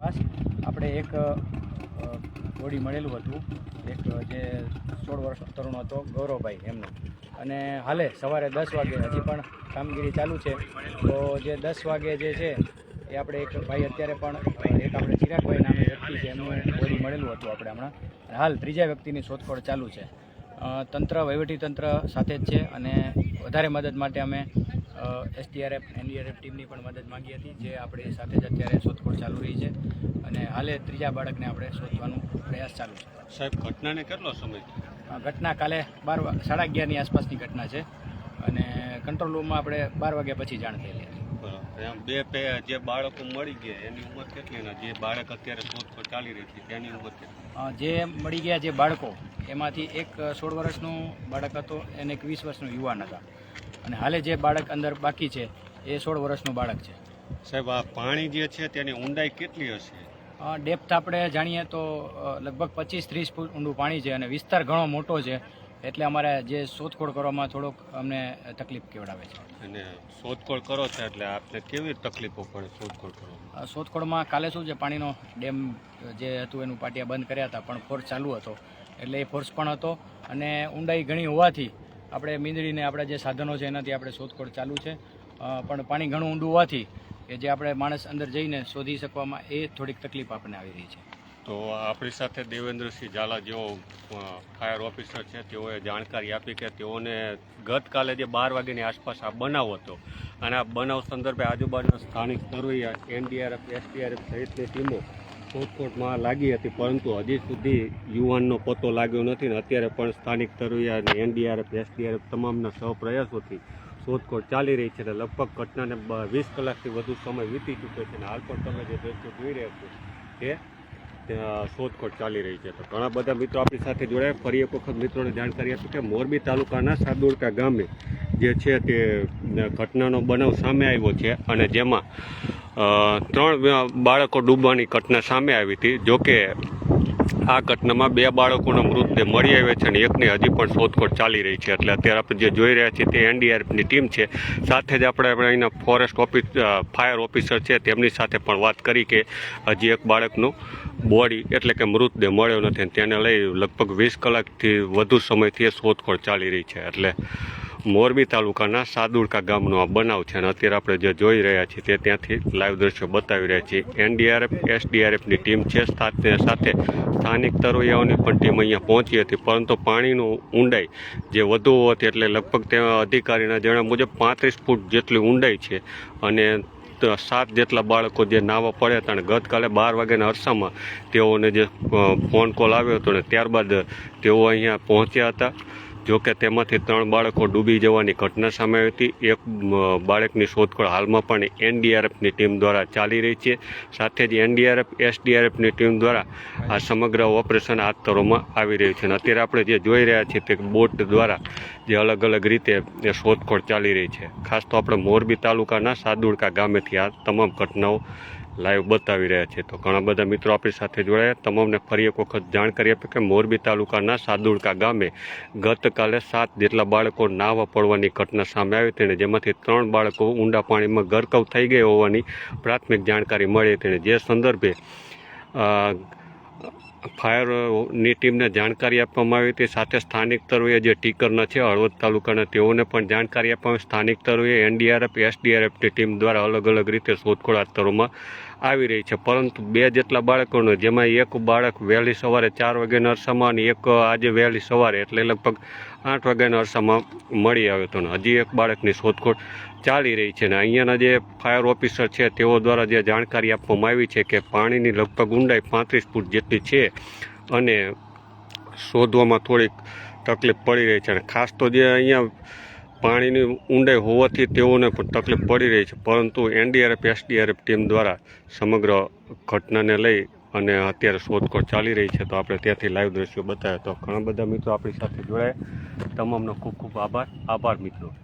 આપણે એક હોડી મળેલું હતું. એક જે સોળ વર્ષ તરુણ હતો, ગૌરવભાઈ એમનો. અને હાલે સવારે દસ વાગે હજી પણ કામગીરી ચાલુ છે. તો જે દસ વાગે જે છે, એ આપણે એક ભાઈ અત્યારે પણ, એક આપણે ચિરાગભાઈ નામે વ્યક્તિ છે, એમનું બોડી મળેલું હતું આપણે હમણાં. હાલ ત્રીજા વ્યક્તિની શોધખોળ ચાલુ છે. તંત્ર વહીવટી તંત્ર સાથે જ છે અને વધારે મદદ માટે અમે એસડીઆરએફ એનડીઆરએફ ટીમની પણ મદદ માંગી હતી જે આપણી સાથે જ અત્યારે શોધખોળ ચાલુ રહી છે. અને હાલે ત્રીજા બાળકને આપણે શોધવાનો પ્રયાસ ચાલુ છે. સાહેબ ઘટનાને કેટલો સમય આ ઘટના કાલે બાર સાડા અગિયારની આસપાસની ઘટના છે. અને કંટ્રોલ રૂમમાં આપણે બાર વાગ્યા પછી જાણ થયેલી હતી. બે પે જે બાળકો મળી ગયા એની ઉંમર કેટલી જે બાળક અત્યારે શોધખોળ ચાલી રહી છે તેની ઉંમર કેટલી? જે મળી ગયા જે બાળકો એમાંથી એક સોળ વર્ષનું બાળક હતો અને એક વીસ વર્ષનું યુવાન હતા. અને હાલે જે બાળક અંદર બાકી છે એ સોળ વર્ષનું બાળક છે. સાહેબ આ પાણી જે છે તેની ઊંડાઈ કેટલી હશે? ડેપ્થ આપણે જાણીએ તો લગભગ પચીસ ત્રીસ ફૂટ ઊંડું પાણી છે અને વિસ્તાર ઘણો મોટો છે એટલે અમારે જે શોધખોળ કરવામાં થોડોક અમને તકલીફ કેવડાવે છે. અને શોધખોળ કરો છો એટલે આપને કેવી તકલીફો પડે શોધખોળ કરો શોધખોળમાં કાલે શું છે પાણીનો ડેમ જે હતું એનું પાટિયા બંધ કર્યા હતા પણ ફોર્સ ચાલુ હતો એટલે એ ફોર્સ પણ હતો અને ઊંડાઈ ઘણી હોવાથી આપણે મીંદડીને આપણા જે સાધનો છે એનાથી આપણે શોધખોળ ચાલુ છે. પણ પાણી ઘણું ઊંડું હોવાથી કે જે આપણે માણસ અંદર જઈને શોધી શકવામાં એ થોડીક તકલીફ આપણને આવી રહી છે. તો આપણી સાથે દેવેન્દ્રસિંહ ઝાલા જેઓ ફાયર ઓફિસર છે, તેઓએ જાણકારી આપી કે તેઓને ગતકાલે જે બાર વાગ્યાની આસપાસ આ બનાવ હતો. અને આ બનાવ સંદર્ભે આજુબાજુના સ્થાનિક તરવૈયા એનડીઆરએફ, એસડીઆરએફ સહિતની ટીમો શોધખોળમાં લાગી હતી, પરંતુ હજી સુધી યુવાનનો પતો લાગ્યો નથી ને અત્યારે પણ સ્થાનિક તરવૈયા એનડીઆરએફ, એસડીઆરએફ તમામના સહપ્રયાસોથી શોધખોળ ચાલી રહી છે અને લગભગ ઘટનાને વીસ કલાકથી વધુ સમય વીતી ચૂક્યો છે અને હાલ પણ તમે જે દ્રશ્યો જોઈ રહ્યા છો તે શોધખોળ ચાલી રહી છે. તો ઘણા બધા મિત્રો આપણી સાથે જોડાયા. ફરી એક વખત મિત્રોને જાણકારી આપી કે મોરબી તાલુકાના સાદુડકા ગામે જે છે તે ઘટનાનો બનાવ સામે આવ્યો છે અને જેમાં ત્રણ બાળકો ડૂબવાની ઘટના સામે આવી હતી. જોકે આ ઘટનામાં બે બાળકોનો મૃતદેહ મળી આવ્યા છે અને એકની હજી પણ શોધખોળ ચાલી રહી છે. એટલે અત્યારે આપણે જે જોઈ રહ્યા છીએ તે એનડીઆરએફની ટીમ છે. સાથે જ આપણે આપણે અહીંના ફોરેસ્ટ ઓફિસ ફાયર ઓફિસર છે તેમની સાથે પણ વાત કરી કે હજી એક બાળકનું બોડી એટલે કે મૃતદેહ મળ્યો નથી. તેને લઈ લગભગ વીસ કલાકથી વધુ સમયથી શોધખોળ ચાલી રહી છે. એટલે મોરબી તાલુકાના સાદુડકા ગામનો આ બનાવ છે અને અત્યારે આપણે જે જોઈ રહ્યા છીએ તે ત્યાંથી લાઈવ દ્રશ્યો બતાવી રહ્યા છીએ. એનડીઆરએફ, એસડીઆરએફની ટીમ છે, સાથે સાથે સ્થાનિક તરવૈયાઓની પણ ટીમ અહીંયા પહોંચી હતી. પરંતુ પાણીનું ઊંડાઈ જે વધુ હતી એટલે લગભગ ત્યાં અધિકારીના જણાવ્યા મુજબ પાંત્રીસ ફૂટ જેટલી ઊંડાઈ છે અને સાત જેટલા બાળકો જે નાવા પડ્યા હતા અને ગતકાલે બાર વાગ્યાના અરસામાં તેઓને જે ફોન કોલ આવ્યો હતો ને ત્યારબાદ તેઓ અહીંયા પહોંચ્યા હતા. જોકે તેમાંથી ત્રણ બાળકો ડૂબી જવાની ઘટના સામે આવી હતી. એક બાળકની શોધખોળ હાલમાં પણ એનડીઆરએફની ટીમ દ્વારા ચાલી રહી છે. સાથે જ એનડીઆરએફ, એસડીઆરએફની ટીમ દ્વારા આ સમગ્ર ઓપરેશન હાથ ધરવામાં આવી રહ્યું છે. અને અત્યારે આપણે જે જોઈ રહ્યા છીએ તે બોટ દ્વારા જે અલગ અલગ રીતે એ શોધખોળ ચાલી રહી છે. ખાસ તો આપણે મોરબી તાલુકાના સાદુડકા ગામેથી આ તમામ ઘટનાઓ લાઈવ બતાવી રહ્યા છે. તો ઘણા બધા મિત્રો આપણી સાથે જોડાયા. તમામને ફરી એક વખત જાણકારી આપી કે મોરબી તાલુકાના સાદુડકા ગામે ગતકાલે સાત જેટલા બાળકો નાવા પડવાની ઘટના સામે આવી હતી જેમાંથી ત્રણ બાળકો ઊંડા પાણીમાં ગરકાવ થઈ ગયા હોવાની પ્રાથમિક જાણકારી મળી હતી. જે સંદર્ભે ફાયરની ટીમને જાણકારી આપવામાં આવી હતી સાથે સ્થાનિક તરવૈયા જે ટીકરના છે, હળવદ તાલુકાના તેઓને પણ જાણકારી આપવામાં. સ્થાનિક તરવૈયા એનડીઆરએફ એસડીઆરએફની ટીમ દ્વારા અલગ અલગ રીતે શોધખોળ હાથ ધરવામાં આવી રહી છે પરંતુ બે જેટલા બાળકોનો, જેમાં એક બાળક વહેલી સવારે ચાર વાગે નરસામાં અને એક આજે વહેલી સવારે, એટલે લગભગ આઠ વાગ્યાના અરસામાં મળી આવ્યો હતો ને હજી એક બાળકની શોધખોળ ચાલી રહી છે અને અહીંયાના જે ફાયર ઓફિસર છે તેઓ દ્વારા જે જાણકારી આપવામાં આવી છે કે પાણીની લગભગ ઊંડાઈ પાંત્રીસ ફૂટ જેટલી છે અને શોધવામાં થોડીક તકલીફ પડી રહી છે અને ખાસ તો જે અહીંયા પાણીની ઊંડાઈ હોવાથી તેઓને પણ તકલીફ પડી રહી છે પરંતુ એનડીઆરએફ, એસડીઆરએફ ટીમ દ્વારા સમગ્ર ઘટનાને લઈ અને અત્યારે શોધખોળ ચાલી રહી છે, તો આપણે ત્યાંથી લાઈવ દ્રશ્યો બતાવ્યા. તો ઘણા બધા મિત્રો આપણી સાથે જોડાયા. તમામનો ખૂબ ખૂબ આભાર. આભાર મિત્રો.